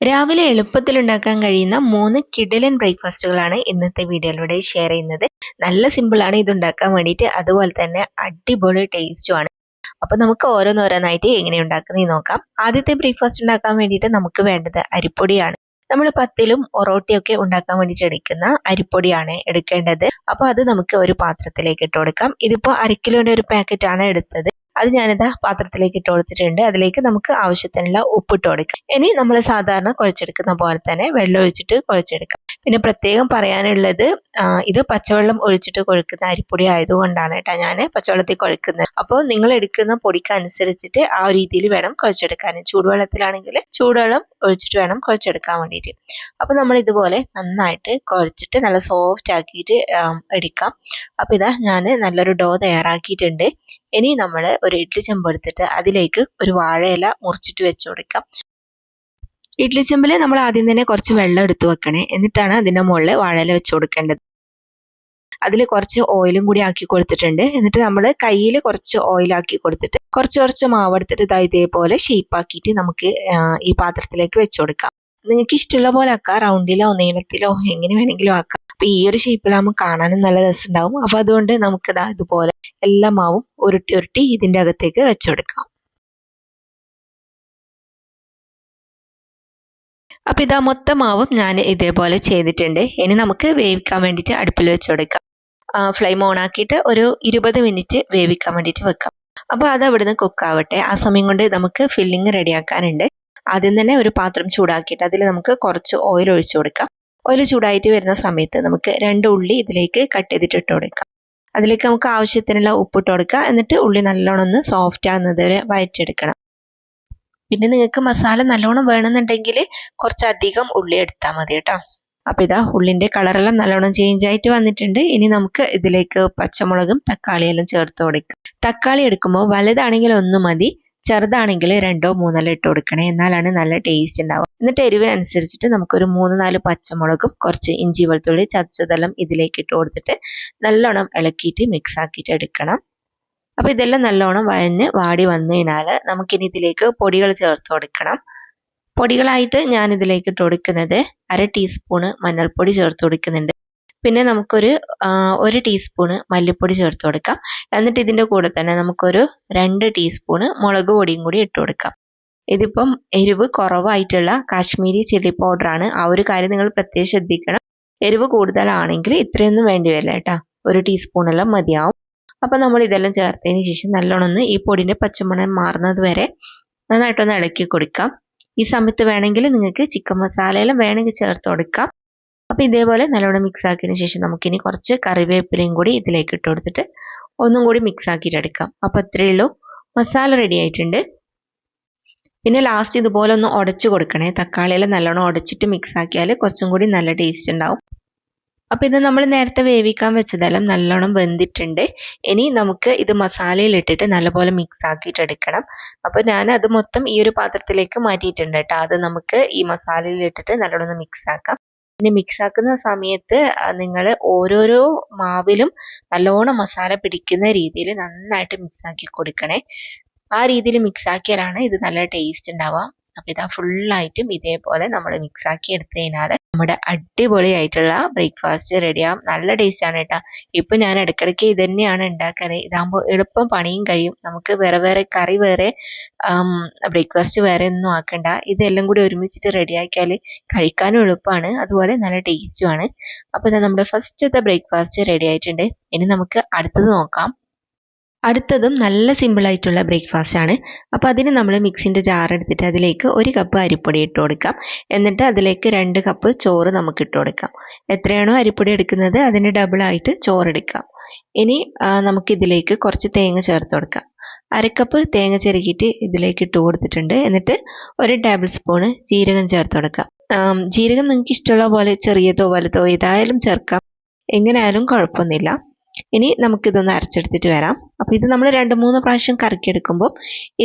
രാവിലെ എളുപ്പത്തിൽ ഉണ്ടാക്കാൻ കഴിയുന്ന മൂന്ന് കിടിലൻ ബ്രേക്ക്ഫാസ്റ്റുകളാണ് ഇന്നത്തെ വീഡിയോയിലൂടെ ഷെയർ ചെയ്യുന്നത്. നല്ല സിമ്പിളാണ് ഇത് ഉണ്ടാക്കാൻ വേണ്ടിയിട്ട്. അതുപോലെ തന്നെ അടിപൊളി ടേസ്റ്റുമാണ് അപ്പൊ നമുക്ക് ഓരോന്നോരോന്നായിട്ട് എങ്ങനെ ഉണ്ടാക്കുന്നത് നോക്കാം. ആദ്യത്തെ ബ്രേക്ക്ഫാസ്റ്റ് ഉണ്ടാക്കാൻ വേണ്ടിയിട്ട് നമുക്ക് വേണ്ടത് അരിപ്പൊടിയാണ്. നമ്മൾ പത്തിലും ഒറോട്ടിയൊക്കെ ഉണ്ടാക്കാൻ വേണ്ടിയിട്ട് എടുക്കുന്ന അരിപ്പൊടിയാണ് എടുക്കേണ്ടത്. അപ്പോൾ അത് നമുക്ക് ഒരു പാത്രത്തിലേക്ക് ഇട്ട് കൊടുക്കാം. ഇതിപ്പോ അരക്കിലോന്റെ ഒരു പാക്കറ്റ് ആണ് എടുത്തത്. അത് ഞാനിതാ പാത്രത്തിലേക്ക് ഇട്ട് കൊടുത്തിട്ടുണ്ട്. അതിലേക്ക് നമുക്ക് ആവശ്യത്തിനുള്ള ഉപ്പിട്ട് കൊടുക്കാം. ഇനി നമ്മൾ സാധാരണ കുഴച്ചെടുക്കുന്ന പോലെ തന്നെ വെള്ളം ഒഴിച്ചിട്ട് കുഴച്ചെടുക്കാം. പിന്നെ പ്രത്യേകം പറയാനുള്ളത് ഇത് പച്ചവെള്ളം ഒഴിച്ചിട്ട് കൊഴുക്കുന്ന അരിപ്പൊടി ആയതുകൊണ്ടാണ് കേട്ടോ ഞാൻ പച്ചവെള്ളത്തിൽ കുഴക്കുന്നത്. അപ്പോൾ നിങ്ങൾ എടുക്കുന്ന പൊടിക്ക് അനുസരിച്ചിട്ട് ആ രീതിയിൽ വേണം കുഴച്ചെടുക്കാൻ ചൂടുവെള്ളത്തിലാണെങ്കിൽ ചൂടുവെള്ളം ഒഴിച്ചിട്ട് വേണം കുഴച്ചെടുക്കാൻ വേണ്ടിയിട്ട്. അപ്പോൾ നമ്മൾ ഇതുപോലെ നന്നായിട്ട് കുഴച്ചിട്ട് നല്ല സോഫ്റ്റ് ആക്കിയിട്ട് എടുക്കാം. അപ്പോൾ ഇതാ ഞാൻ നല്ലൊരു ഡോ തയ്യാറാക്കിയിട്ടുണ്ട്. ഇനി നമ്മൾ ഒരു ഇഡ്ഡലി ചെമ്പ് എടുത്തിട്ട് അതിലേക്ക് ഒരു വാഴയില മുറിച്ചിട്ട് വെച്ച് കൊടുക്കാം. ഇഡ്ഡലി ചെമ്പിൽ നമ്മൾ ആദ്യം തന്നെ കുറച്ച് വെള്ളം എടുത്തു വെക്കണേ. എന്നിട്ടാണ് അതിന്റെ മുകളിൽ വാഴയില വെച്ച് കൊടുക്കേണ്ടത്. അതിൽ കുറച്ച് ഓയിലും കൂടി ആക്കി കൊടുത്തിട്ടുണ്ട്. എന്നിട്ട് നമ്മൾ കയ്യിൽ കുറച്ച് ഓയിൽ ആക്കി കൊടുത്തിട്ട് കുറച്ച് കുറച്ച് മാവ് എടുത്തിട്ട് ഇതാ ഇതേപോലെ ഷേപ്പ് ആക്കിയിട്ട് നമുക്ക് ഈ പാത്രത്തിലേക്ക് വെച്ച് കൊടുക്കാം. നിങ്ങൾക്ക് ഇഷ്ടമുള്ള പോലെ ആക്കാം. റൗണ്ടിലോ നീളത്തിലോ എങ്ങനെ വേണമെങ്കിലും ആക്കാം. അപ്പൊ ഈ ഒരു ഷേപ്പിലാകുമ്പോൾ കാണാനും നല്ല രസമുണ്ടാവും. അപ്പൊ അതുകൊണ്ട് നമുക്ക് ഇതാ ഇതുപോലെ എല്ലാ മാവും ഉരുട്ടി ഉരുട്ടി ഇതിന്റെ അകത്തേക്ക് വെച്ചുകൊടുക്കാം അപ്പൊ ഇതാ മൊത്തം മാവും ഞാൻ ഇതേപോലെ ചെയ്തിട്ടുണ്ട്. ഇനി നമുക്ക് വേവിക്കാൻ വേണ്ടിയിട്ട് അടുപ്പിൽ വെച്ച് കൊടുക്കാം. ഫ്ലെയിം ഓൺ ആക്കിയിട്ട് ഒരു ഇരുപത് മിനിറ്റ് വേവിക്കാൻ വേണ്ടിയിട്ട് വെക്കാം. അപ്പോൾ അത് അവിടുന്ന് കുക്കാവട്ടെ ആ സമയം കൊണ്ട് നമുക്ക് ഫില്ലിങ് റെഡിയാക്കാനുണ്ട്. ആദ്യം തന്നെ ഒരു പാത്രം ചൂടാക്കിയിട്ട് അതിൽ നമുക്ക് കുറച്ച് ഓയിൽ ഒഴിച്ചു കൊടുക്കാം. ഓയിൽ ചൂടായിട്ട് വരുന്ന സമയത്ത് നമുക്ക് രണ്ട് ഉള്ളി ഇതിലേക്ക് കട്ട് ചെയ്തിട്ട് ഇട്ട് കൊടുക്കാം. അതിലേക്ക് നമുക്ക് ആവശ്യത്തിനുള്ള ഉപ്പിട്ട് കൊടുക്കുക. എന്നിട്ട് ഉള്ളി നല്ലോണം ഒന്ന് സോഫ്റ്റ് ആകുന്നത് വരെ വയറ്റെടുക്കണം പിന്നെ നിങ്ങൾക്ക് മസാല നല്ലോണം വേണമെന്നുണ്ടെങ്കിൽ കുറച്ചധികം ഉള്ളി എടുത്താൽ മതി കേട്ടോ. അപ്പൊ ഇതാ ഉള്ളിന്റെ കളറെല്ലാം നല്ലോണം ചേഞ്ച് ആയിട്ട് വന്നിട്ടുണ്ട്. ഇനി നമുക്ക് ഇതിലേക്ക് പച്ചമുളകും തക്കാളിയെല്ലാം ചേർത്ത് കൊടുക്കാം. തക്കാളി എടുക്കുമ്പോൾ വലുതാണെങ്കിൽ ഒന്ന് മതി ചെറുതാണെങ്കിൽ രണ്ടോ മൂന്നെല്ലാം ഇട്ട് കൊടുക്കണേ. എന്നാലാണ് നല്ല ടേസ്റ്റ് ഉണ്ടാവുക. എന്നിട്ട് എരിവിനനുസരിച്ചിട്ട് നമുക്കൊരു മൂന്ന് നാല് പച്ചമുളകും കുറച്ച് ഇഞ്ചി വെളുത്തുള്ളി ചതച്ചതെല്ലാം ഇതിലേക്ക് ഇട്ട് കൊടുത്തിട്ട് നല്ലോണം ഇളക്കിയിട്ട് മിക്സ് ആക്കിയിട്ട് എടുക്കണം. അപ്പോൾ ഇതെല്ലാം നല്ലോണം വഴഞ്ഞ് വാടി വന്നു കഴിഞ്ഞാൽ നമുക്കിനി ഇതിലേക്ക് പൊടികൾ ചേർത്ത് കൊടുക്കണം. പൊടികളായിട്ട് ഞാൻ ഇതിലേക്ക് ഇട്ട് കൊടുക്കുന്നത് അര ടീസ്പൂണ് മഞ്ഞൾപ്പൊടി ചേർത്ത് കൊടുക്കുന്നുണ്ട്. പിന്നെ നമുക്കൊരു ഒരു ടീസ്പൂണ് മല്ലിപ്പൊടി ചേർത്ത് കൊടുക്കാം. എന്നിട്ട് ഇതിന്റെ കൂടെ തന്നെ നമുക്കൊരു രണ്ട് ടീസ്പൂണ് മുളക് പൊടിയും കൂടി ഇട്ട് കൊടുക്കാം. ഇതിപ്പം എരിവ് കുറവായിട്ടുള്ള കാശ്മീരി ചില്ലി പൗഡറാണ് ആ ഒരു കാര്യം നിങ്ങൾ പ്രത്യേകം ശ്രദ്ധിക്കണം. എരിവ് കൂടുതലാണെങ്കിൽ ഇത്രയൊന്നും വേണ്ടി വരില്ല കേട്ടോ. ഒരു ടീസ്പൂണെല്ലാം മതിയാവും. അപ്പം നമ്മൾ ഇതെല്ലാം ചേർത്തതിന് ശേഷം നല്ലോണം ഒന്ന് ഈ പൊടിന്റെ പച്ചമണം മാറുന്നത് വരെ നന്നായിട്ടൊന്ന് ഇളക്കി കൊടുക്കാം. ഈ സമയത്ത് വേണമെങ്കിൽ നിങ്ങൾക്ക് ചിക്കൻ മസാലയെല്ലാം വേണമെങ്കിൽ ചേർത്ത് കൊടുക്കാം. അപ്പോൾ ഇതേപോലെ നല്ലോണം മിക്സ് ആക്കിയതിന് ശേഷം നമുക്കിനി കുറച്ച് കറിവേപ്പിലയും കൂടി ഇതിലേക്ക് ഇട്ട് കൊടുത്തിട്ട് ഒന്നും കൂടി മിക്സ് ആക്കിയിട്ട് എടുക്കാം. അപ്പോൾ അത്രയേ ഉള്ളൂ. മസാല റെഡി ആയിട്ടുണ്ട്. പിന്നെ ലാസ്റ്റ് ഇതുപോലെ ഒന്ന് ഉടച്ചു കൊടുക്കണേ. തക്കാളിയെല്ലാം നല്ലോണം ഉടച്ചിട്ട് മിക്സ് ആക്കിയാൽ കുറച്ചും കൂടി നല്ല ടേസ്റ്റ് ഉണ്ടാവും. അപ്പോൾ ഇത് നമ്മൾ നേരത്തെ വേവിക്കാൻ വെച്ചതെല്ലാം നല്ലോണം വെന്തിട്ടുണ്ട്. ഇനി നമുക്ക് ഇത് മസാലയിൽ ഇട്ടിട്ട് നല്ലപോലെ മിക്സ് ആക്കിയിട്ട് എടുക്കണം. അപ്പോൾ ഞാൻ അത് മൊത്തം ഈ ഒരു പാത്രത്തിലേക്ക് മാറ്റിയിട്ടുണ്ട് കേട്ടോ. അത് നമുക്ക് ഈ മസാലയിൽ ഇട്ടിട്ട് നല്ലോണം മിക്സ് ആക്കാം. പിന്നെ മിക്സ് ആക്കുന്ന സമയത്ത് നിങ്ങൾ ഓരോരോ മാവിലും നല്ലോണം മസാല പിടിക്കുന്ന രീതിയിൽ നന്നായിട്ട് മിക്സ് ആക്കി കൊടുക്കണേ. ആ രീതിയിൽ മിക്സ് ആക്കിയാലാണ് ഇത് നല്ല ടേസ്റ്റ് ഉണ്ടാവുക. അപ്പോൾ ഇതാ ഫുള്ളായിട്ടും ഇതേപോലെ നമ്മൾ മിക്സ് ആക്കി എടുത്തു കഴിഞ്ഞാൽ നമ്മുടെ അടിപൊളിയായിട്ടുള്ള ബ്രേക്ക്ഫാസ്റ്റ് റെഡിയാവും നല്ല ടേസ്റ്റ് ആണ് കേട്ടോ. ഇപ്പൊ ഞാൻ ഇടയ്ക്കിടയ്ക്ക് ഇത് തന്നെയാണ് ഉണ്ടാക്കാറ് ഇതാകുമ്പോൾ എളുപ്പം പണിയും കഴിയും. നമുക്ക് വേറെ വേറെ കറി വേറെ ബ്രേക്ക്ഫാസ്റ്റ് വേറെ ഒന്നും ആക്കണ്ട. ഇതെല്ലാം കൂടി ഒരുമിച്ചിട്ട് റെഡിയാക്കിയാൽ കഴിക്കാനും എളുപ്പമാണ് അതുപോലെ നല്ല ടേസ്റ്റുമാണ് അപ്പോൾ ഇതാ നമ്മുടെ ഫസ്റ്റത്തെ ബ്രേക്ക്ഫാസ്റ്റ് റെഡി ആയിട്ടുണ്ട് ഇനി നമുക്ക് അടുത്തത് നോക്കാം. അടുത്തതും നല്ല സിമ്പിൾ ആയിട്ടുള്ള ബ്രേക്ക്ഫാസ്റ്റ് ആണ്. അപ്പോൾ അതിന് നമ്മൾ മിക്സിന്റെ ജാർ എടുത്തിട്ട് അതിലേക്ക് ഒരു കപ്പ് അരിപ്പൊടി ഇട്ട് കൊടുക്കാം. എന്നിട്ട് അതിലേക്ക് രണ്ട് കപ്പ് ചോറ് നമുക്ക് ഇട്ട് കൊടുക്കാം. എത്രയാണോ അരിപ്പൊടി എടുക്കുന്നത് അതിന് ഡബിളായിട്ട് ചോറ് എടുക്കാം. ഇനി നമുക്കിതിലേക്ക് കുറച്ച് തേങ്ങ ചേർത്ത് കൊടുക്കാം. അരക്കപ്പ് തേങ്ങ ചെറുകിയിട്ട് ഇതിലേക്ക് ഇട്ട് കൊടുത്തിട്ടുണ്ട്. എന്നിട്ട് ഒരു ടേബിൾ സ്പൂണ് ജീരകം ചേർത്ത് കൊടുക്കാം. ജീരകം നിങ്ങൾക്ക് ഇഷ്ടമുള്ള പോലെ ചെറിയതോ വലുതോ ഏതായാലും ചേർക്കാം. എങ്ങനെയായാലും കുഴപ്പമൊന്നുമില്ല. ഇനി നമുക്കിതൊന്ന് അരച്ചെടുത്തിട്ട് വരാം. അപ്പോൾ ഇത് നമ്മൾ രണ്ട് മൂന്ന് പ്രാവശ്യം കറക്കിയെടുക്കുമ്പോൾ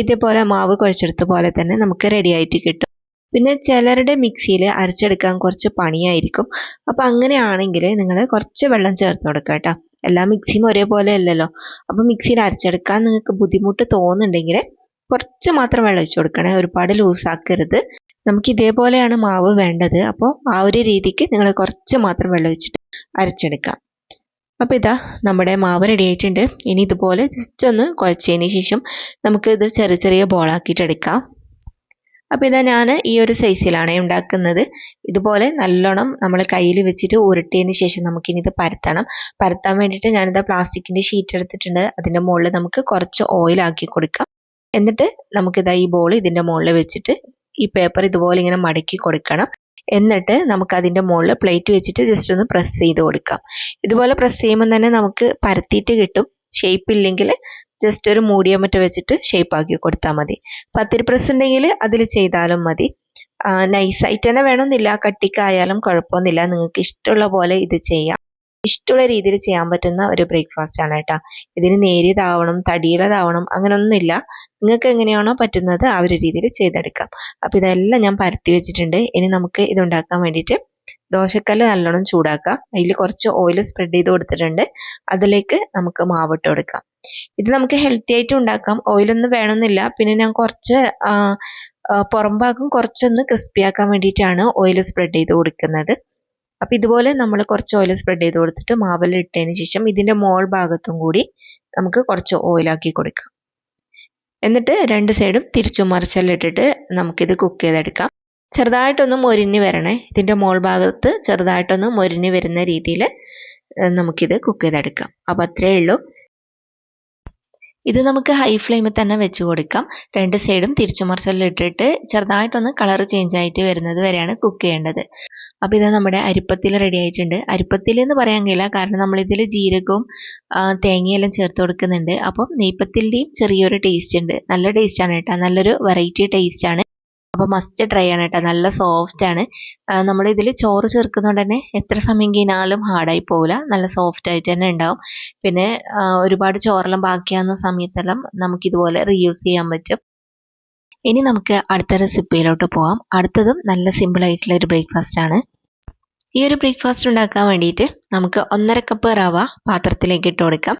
ഇതേപോലെ മാവ് കുഴച്ചെടുത്ത പോലെ തന്നെ നമുക്ക് റെഡി ആയിട്ട് കിട്ടും. പിന്നെ ചിലരുടെ മിക്സിയിൽ അരച്ചെടുക്കാൻ കുറച്ച് പണിയായിരിക്കും. അപ്പോൾ അങ്ങനെയാണെങ്കിൽ നിങ്ങൾ കുറച്ച് വെള്ളം ചേർത്ത് കൊടുക്കുക കേട്ടോ. എല്ലാ മിക്സിയും ഒരേപോലെ അല്ലല്ലോ. അപ്പോൾ മിക്സിയിൽ അരച്ചെടുക്കാൻ നിങ്ങൾക്ക് ബുദ്ധിമുട്ട് തോന്നുന്നുണ്ടെങ്കിൽ കുറച്ച് മാത്രം വെള്ളം ഒഴിച്ച് കൊടുക്കണേ. ഒരുപാട് ലൂസാക്കരുത് നമുക്ക് ഇതേപോലെയാണ് മാവ് വേണ്ടത്. അപ്പോൾ ആ ഒരു രീതിക്ക് നിങ്ങൾ കുറച്ച് മാത്രം വെള്ളം ഒഴിച്ചിട്ട് അരച്ചെടുക്കാം. അപ്പോൾ ഇതാ നമ്മുടെ മാവ് റെഡി ആയിട്ടുണ്ട്. ഇനി ഇതുപോലെ ജസ്റ്റ് ഒന്ന് കുഴച്ചതിന് ശേഷം നമുക്ക് ഇത് ചെറിയ ചെറിയ ബോളാക്കിയിട്ട് എടുക്കാം. അപ്പോൾ ഇതാ ഞാൻ ഈ ഒരു സൈസിലാണ് ഉണ്ടാക്കുന്നത്. ഇതുപോലെ നല്ലോണം നമ്മൾ കയ്യിൽ വെച്ചിട്ട് ഉരുട്ടിയതിന് ശേഷം നമുക്കിനി ഇത് പരത്തണം. പരത്താൻ വേണ്ടിയിട്ട് ഞാനിതാ പ്ലാസ്റ്റിക്കിന്റെ ഷീറ്റ് എടുത്തിട്ടുണ്ട്. അതിന്റെ മുകളിൽ നമുക്ക് കുറച്ച് ഓയിലാക്കി കൊടുക്കാം. എന്നിട്ട് നമുക്കിതാ ഈ ബോൾ ഇതിന്റെ മുകളിൽ വെച്ചിട്ട് ഈ പേപ്പർ ഇതുപോലെ ഇങ്ങനെ മടക്കി കൊടുക്കണം. എന്നിട്ട് നമുക്ക് അതിന്റെ മുകളിൽ പ്ലേറ്റ് വെച്ചിട്ട് ജസ്റ്റ് ഒന്ന് പ്രസ് ചെയ്ത് കൊടുക്കാം. ഇതുപോലെ പ്രസ് ചെയ്യുമ്പോൾ തന്നെ നമുക്ക് പരത്തിയിട്ട് കിട്ടും. ഷേപ്പ് ഇല്ലെങ്കിൽ ജസ്റ്റ് ഒരു മൂടിയോ മറ്റോ വെച്ചിട്ട് ഷേപ്പ് ആക്കി കൊടുത്താൽ മതി. പത്തിരി പ്രസ് ഉണ്ടെങ്കിൽ അതിൽ ചെയ്താലും മതി. നൈസായിട്ട് തന്നെ വേണമെന്നില്ല. കട്ടിക്കായാലും കുഴപ്പമൊന്നുമില്ല. നിങ്ങൾക്ക് ഇഷ്ടമുള്ള പോലെ ഇത് ചെയ്യാം. ഇഷ്ടമുള്ള രീതിയിൽ ചെയ്യാൻ പറ്റുന്ന ഒരു ബ്രേക്ക്ഫാസ്റ്റ് ആണ് കേട്ടോ. ഇതിന് നേരിയതാവണം തടിയുള്ളതാവണം അങ്ങനെയൊന്നുമില്ല നിങ്ങൾക്ക് എങ്ങനെയാണോ പറ്റുന്നത് ആ ഒരു രീതിയിൽ ചെയ്തെടുക്കാം. അപ്പോൾ ഇതെല്ലാം ഞാൻ പരത്തി വെച്ചിട്ടുണ്ട്. ഇനി നമുക്ക് ഇത് ഉണ്ടാക്കാൻ വേണ്ടിയിട്ട് ദോശക്കല്ല് നല്ലോണം ചൂടാക്കുക അതിൽ കുറച്ച് ഓയിൽ സ്പ്രെഡ് ചെയ്ത് കൊടുത്തിട്ടുണ്ട്. അതിലേക്ക് നമുക്ക് മാവിട്ട് കൊടുക്കാം. ഇത് നമുക്ക് ഹെൽത്തി ആയിട്ട് ഉണ്ടാക്കാം. ഓയിലൊന്നും വേണമെന്നില്ല. പിന്നെ ഞാൻ കുറച്ച് പുറം ഭാഗം കുറച്ചൊന്ന് ക്രിസ്പിയാക്കാൻ വേണ്ടിയിട്ടാണ് ഓയിൽ സ്പ്രെഡ് ചെയ്ത് കൊടുക്കുന്നത്. അപ്പോൾ ഇതുപോലെ നമ്മൾ കുറച്ച് ഓയിൽ സ്പ്രെഡ് ചെയ്ത് കൊടുത്തിട്ട് മാവെല്ലാം ഇട്ടതിന് ശേഷം ഇതിന്റെ മോൾ ഭാഗത്തും കൂടി നമുക്ക് കുറച്ച് ഓയിലാക്കി കൊടുക്കാം. എന്നിട്ട് രണ്ട് സൈഡും തിരിച്ചും മറിച്ചെല്ലാം ഇട്ടിട്ട് നമുക്കിത് കുക്ക് ചെയ്തെടുക്കാം. ചെറുതായിട്ടൊന്ന് മൊരിഞ്ഞ് വരണേ. ഇതിന്റെ മോൾ ഭാഗത്ത് ചെറുതായിട്ടൊന്ന് മൊരിഞ്ഞ് വരുന്ന രീതിയിൽ നമുക്കിത് കുക്ക് ചെയ്തെടുക്കാം. അപ്പോൾ അത്രയേ ഉള്ളൂ. ഇത് നമുക്ക് ഹൈ ഫ്ലെയിമിൽ തന്നെ വെച്ച് കൊടുക്കാം. രണ്ട് സൈഡും തിരിച്ചുമറിച്ചലിട്ടിട്ട് ചെറുതായിട്ടൊന്ന് കളർ ചേഞ്ച് ആയിട്ട് വരുന്നത് വരെയാണ് കുക്ക് ചെയ്യേണ്ടത്. അപ്പോൾ ഇത് നമ്മുടെ അരിപ്പത്തിൽ റെഡി ആയിട്ടുണ്ട്. അരിപ്പത്തിൽ എന്ന് പറയാൻ കഴിയില്ല. കാരണം നമ്മളിതിൽ ജീരകവും തേങ്ങയെല്ലാം ചേർത്ത് കൊടുക്കുന്നുണ്ട്. അപ്പം നെയ്പ്പത്തിന്റെയും ചെറിയൊരു ടേസ്റ്റ് ഉണ്ട്. നല്ല ടേസ്റ്റാണ് കേട്ടോ. നല്ലൊരു വെറൈറ്റി ടേസ്റ്റാണ് അപ്പോൾ മസ്റ്റ് ട്രൈ ആണ് കേട്ടോ. നല്ല സോഫ്റ്റ് ആണ്. നമ്മൾ ഇതിൽ ചോറ് ചേർക്കുന്നതുകൊണ്ട് തന്നെ എത്ര സമയം കഴിഞ്ഞാലും ഹാർഡായി പോകില്ല നല്ല സോഫ്റ്റ് ആയിട്ട് തന്നെ ഉണ്ടാവും. പിന്നെ ഒരുപാട് ചോറെല്ലാം ബാക്കിയാവുന്ന സമയത്തെല്ലാം നമുക്കിതുപോലെ റീയൂസ് ചെയ്യാൻ പറ്റും. ഇനി നമുക്ക് അടുത്ത റെസിപ്പിയിലോട്ട് പോകാം അടുത്തതും നല്ല സിമ്പിൾ ആയിട്ടുള്ള ഒരു ബ്രേക്ക്ഫാസ്റ്റ് ആണ്. ഈ ഒരു ബ്രേക്ക്ഫാസ്റ്റ് ഉണ്ടാക്കാൻ വേണ്ടിയിട്ട് നമുക്ക് ഒന്നര കപ്പ് റവ പാത്രത്തിലേക്ക് ഇട്ട് കൊടുക്കാം.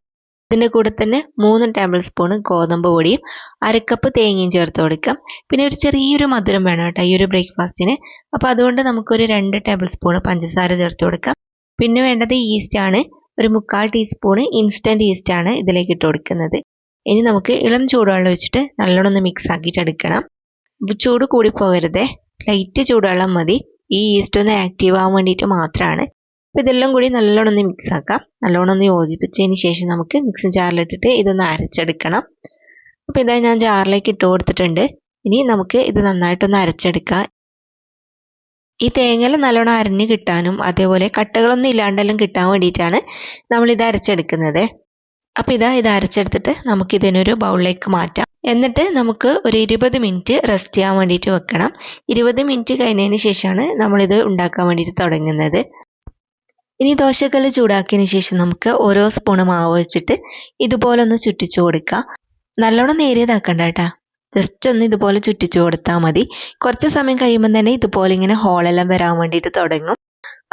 ഇതിന്റെ കൂടെ തന്നെ മൂന്ന് ടേബിൾ സ്പൂൺ ഗോതമ്പ് പൊടിയും അരക്കപ്പ് തേങ്ങയും ചേർത്ത് കൊടുക്കാം. പിന്നെ ഒരു ചെറിയൊരു മധുരം വേണം കേട്ടോ ഈ ഒരു ബ്രേക്ക്ഫാസ്റ്റിന് അപ്പോൾ അതുകൊണ്ട് നമുക്കൊരു രണ്ട് ടേബിൾ സ്പൂൺ പഞ്ചസാര ചേർത്ത് കൊടുക്കാം. പിന്നെ വേണ്ടത് ഈസ്റ്റ് ആണ്. ഒരു മുക്കാൽ ടീസ്പൂൺ ഇൻസ്റ്റന്റ് ഈസ്റ്റ് ആണ് ഇതിലേക്ക് ഇട്ട് കൊടുക്കുന്നത്. ഇനി നമുക്ക് ഇളം ചൂടുവെള്ളം വെച്ചിട്ട് നല്ലോണം ഒന്ന് മിക്സ് ആക്കിയിട്ട് എടുക്കണം. ചൂട് കൂടി പോകരുതേ. ലൈറ്റ് ചൂടുവെള്ളം മതി. ഈ ഈസ്റ്റ് ഒന്ന് ആക്റ്റീവ് ആവാൻ വേണ്ടിയിട്ട് മാത്രമാണ് അപ്പോൾ ഇതെല്ലാം കൂടി നല്ലോണം ഒന്ന് മിക്സ് ആക്കാം. നല്ലോണം ഒന്ന് യോജിപ്പിച്ചതിന് ശേഷം നമുക്ക് മിക്സി ജാറിലിട്ടിട്ട് ഇതൊന്ന് അരച്ചെടുക്കണം. അപ്പോൾ ഇതായി ഞാൻ ജാറിലേക്ക് ഇട്ട് കൊടുത്തിട്ടുണ്ട്. ഇനി നമുക്ക് ഇത് നന്നായിട്ടൊന്ന് അരച്ചെടുക്കാം. ഈ തേങ്ങയിൽ നല്ലോണം അരഞ്ഞ് കിട്ടാനും അതേപോലെ കട്ടകളൊന്നും ഇല്ലാണ്ടെല്ലാം കിട്ടാൻ വേണ്ടിയിട്ടാണ് നമ്മളിത് അരച്ചെടുക്കുന്നത്. അപ്പോൾ ഇതാ ഇത് അരച്ചെടുത്തിട്ട് നമുക്ക് ഇതിനൊരു ബൗളിലേക്ക് മാറ്റാം. എന്നിട്ട് നമുക്ക് ഒരു ഇരുപത് മിനിറ്റ് റെസ്റ്റ് ചെയ്യാൻ വേണ്ടിയിട്ട് വെക്കണം. ഇരുപത് മിനിറ്റ് കഴിഞ്ഞതിന് ശേഷമാണ് നമ്മളിത് ഉണ്ടാക്കാൻ വേണ്ടിയിട്ട് തുടങ്ങുന്നത്. ഇനി ദോശക്കല്ല് ചൂടാക്കിയതിന് ശേഷം നമുക്ക് ഓരോ സ്പൂണ് മാവ് വെച്ചിട്ട് ഇതുപോലെ ഒന്ന് ചുറ്റിച്ചു കൊടുക്കുക നല്ലോണം നേരിയതാക്കണ്ട ജസ്റ്റ് ഒന്ന് ഇതുപോലെ ചുറ്റിച്ചു കൊടുത്താൽ മതി. കുറച്ച് സമയം കഴിയുമ്പോൾ തന്നെ ഇതുപോലെ ഇങ്ങനെ ഹോളെല്ലാം വരാൻ വേണ്ടിയിട്ട് തുടങ്ങും.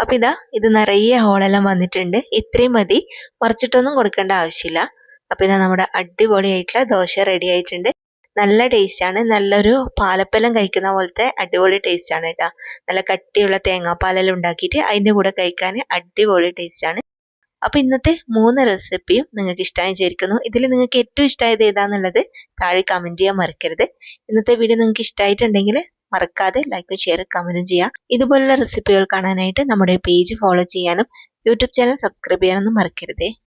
അപ്പം ഇതാ ഇത് നിറയെ ഹോളെല്ലാം വന്നിട്ടുണ്ട്. ഇത്രയും മതി. മറിച്ചിട്ടൊന്നും കൊടുക്കേണ്ട ആവശ്യമില്ല. അപ്പം ഇതാ നമ്മുടെ അടിപൊളിയായിട്ടുള്ള ദോശ റെഡി ആയിട്ടുണ്ട്. നല്ല ടേസ്റ്റാണ് നല്ലൊരു പാലപ്പലം കഴിക്കുന്ന പോലത്തെ അടിപൊളി ടേസ്റ്റാണ് കേട്ടോ നല്ല കട്ടിയുള്ള തേങ്ങാപ്പാലെല്ലാം ഉണ്ടാക്കിയിട്ട് അതിന്റെ കൂടെ കഴിക്കാൻ അടിപൊളി ടേസ്റ്റാണ് അപ്പോൾ ഇന്നത്തെ മൂന്ന് റെസിപ്പിയും നിങ്ങൾക്ക് ഇഷ്ടമായി ചേരിക്കുന്നു ഇതിൽ നിങ്ങൾക്ക് ഏറ്റവും ഇഷ്ടമായത് ഏതാന്നുള്ളത് താഴെ കമന്റ് ചെയ്യാൻ മറക്കരുത്. ഇന്നത്തെ വീഡിയോ നിങ്ങൾക്ക് ഇഷ്ടമായിട്ടുണ്ടെങ്കിൽ മറക്കാതെ ലൈക്കും ഷെയർ കമന്റും ചെയ്യുക. ഇതുപോലുള്ള റെസിപ്പികൾ കാണാനായിട്ട് നമ്മുടെ പേജ് ഫോളോ ചെയ്യാനും യൂട്യൂബ് ചാനൽ സബ്സ്ക്രൈബ് ചെയ്യാനൊന്നും മറക്കരുതേ.